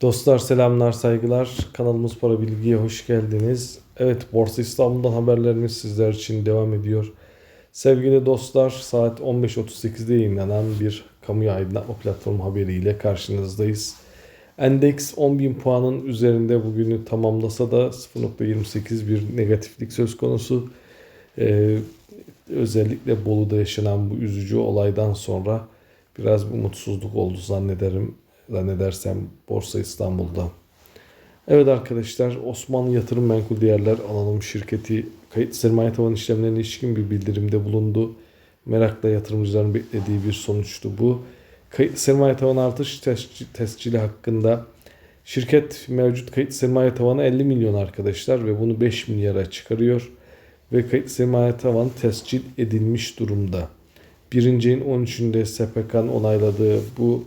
Dostlar selamlar saygılar kanalımız para bilgiye hoş geldiniz. Evet Borsa İstanbul'dan haberlerimiz sizler için devam ediyor. Sevgili dostlar saat 15.38'de yayınlanan bir kamuya aydınlatma platformu haberiyle karşınızdayız. Endeks 10.000 puanın üzerinde bugünü tamamlasa da 0.28 bir negatiflik söz konusu. Ee, özellikle Bolu'da yaşanan bu üzücü olaydan sonra biraz bir umutsuzluk oldu zannederim zannedersem Borsa İstanbul'da. Evet arkadaşlar Osmanlı Yatırım Menkul Değerler Anonim Şirketi kayıt sermaye tavan işlemlerine ilişkin bir bildirimde bulundu. Merakla yatırımcıların beklediği bir sonuçtu bu. Kayıt sermaye tavan artış tescil- tescili hakkında şirket mevcut kayıt sermaye tavanı 50 milyon arkadaşlar ve bunu 5 milyara çıkarıyor. Ve kayıt sermaye tavanı tescil edilmiş durumda. Birinci ayın 13'ünde SPK'nın onayladığı bu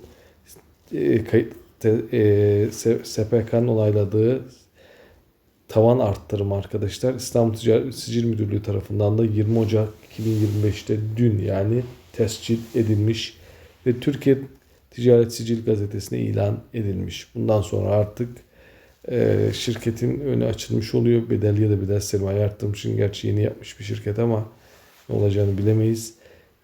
e, e, SPK'nın onayladığı tavan arttırımı arkadaşlar İstanbul Ticaret Sicil Müdürlüğü tarafından da 20 Ocak 2025'te dün yani tescil edilmiş ve Türkiye Ticaret Sicil Gazetesi'ne ilan edilmiş. Bundan sonra artık e, şirketin önü açılmış oluyor. Bedel ya da bedel sermaye arttırım için gerçi yeni yapmış bir şirket ama ne olacağını bilemeyiz.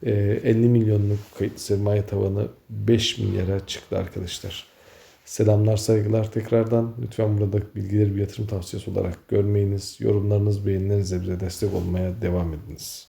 E, 50 milyonluk kayıt sermaye tavanı 5 milyara çıktı arkadaşlar. Selamlar saygılar tekrardan. Lütfen buradaki bilgileri bir yatırım tavsiyesi olarak görmeyiniz. Yorumlarınız beğenilerinizle bize destek olmaya devam ediniz.